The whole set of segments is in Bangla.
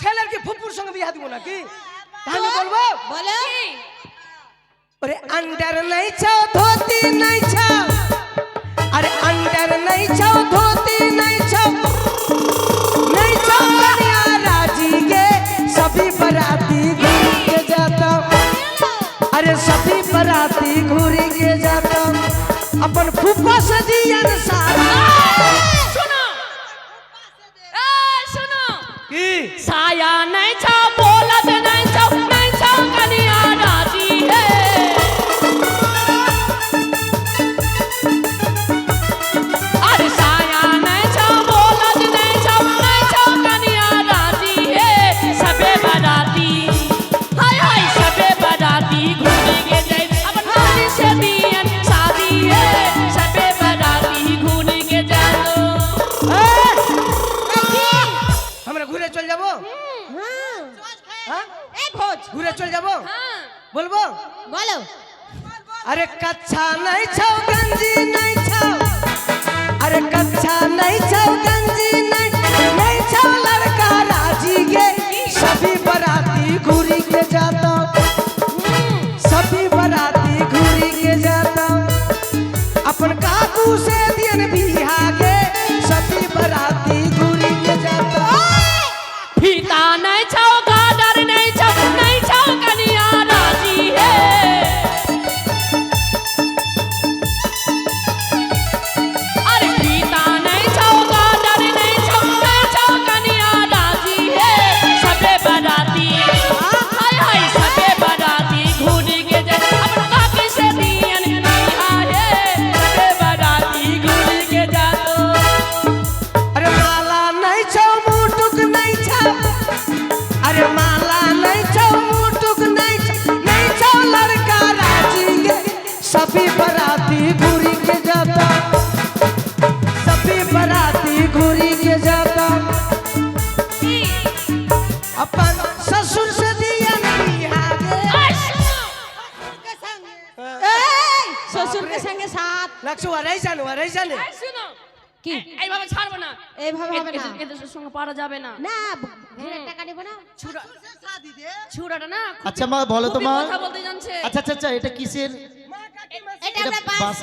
ছেলের কি ফুপুর সঙ্গে বিয়া দিব নাকি? তাহলে বলব? বলে। আরে আন্ডার নাই চাও ধোতি নাই চাও। আরে আন্ডার নাই চাও ধোতি নাই চাও। নাই চাও মানে কন্যা রাজি গে সবই বরাতি ঘুরে যাতা। আরে सभी बराती ঘুরে के जाता अपन फूफा सजियन सा হ্যাঁ? ভোজ। ঘুরে চলে যাব? হ্যাঁ। বলব? বলো। আরে কাচ্ছা নাই ছাও গাঞ্জি। নাকশু আরাই জানো আরাই জানে। কি? এইভাবে ছাড়বো না। এইভাবে হবে না। এদের সঙ্গে পারা যাবে না। না টাকা নেব না। না আচ্ছা মা বলো তো মা। কথা বলতে জানছে। আচ্ছা আচ্ছা আচ্ছা এটা কিসের? এটা আমরা বাস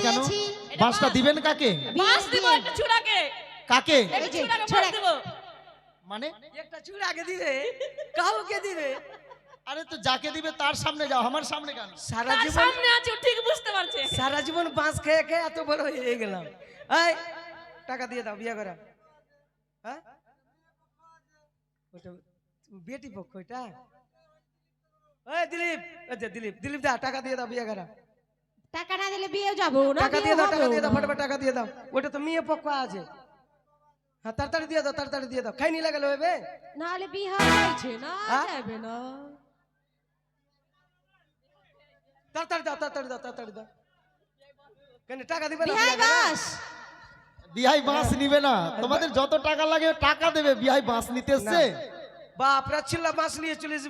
বাসটা দিবেন কাকে? বাস একটা কাকে? দেব। মানে? একটা দিবে। কাউকে দিবে। আরে তো যাকে দিবে তার সামনে যাও আমার সামনে কেন? সারা জীবন সামনে ঠিক সারা জীবন বাঁশ খেয়ে খেয়ে এত বড় হয়ে গেলাম। এই টাকা দিয়ে দাও বিয়ে করা। হ্যাঁ? ওটা বেটি পক্ষ ওইটা? এই দিলীপ যে দিলীপ দিলীপ দা টাকা দিয়ে দাও বিয়ে করা। টাকা না দিলে বিয়ে যাব না টাকা দিয়ে দাও টাকা দিয়ে দাও। ফটাফট টাকা দিয়ে দাও। ওটা তো মেয়ে পক্ষ আছে। হ্যাঁ তাড়াতাড়ি দিয়ে দাও তাড়াতাড়ি দিয়ে দাও। খাই নি লাগালো হবে নাহলে বিয়ে হয়েছে না হ্যাঁ? যাবে না। তাড়াতাড়ি দাও তাড়াতাড়ি দাও তাড়াতাড়ি দাও। কেন টাকা দিবে না বাস। বিহাই বাস নিবে না। তোমাদের যত টাকা লাগে টাকা দেবে। বিহাই বাস নিতে এসছে বাপরা ছিল বাঁশ নিয়ে চলেছি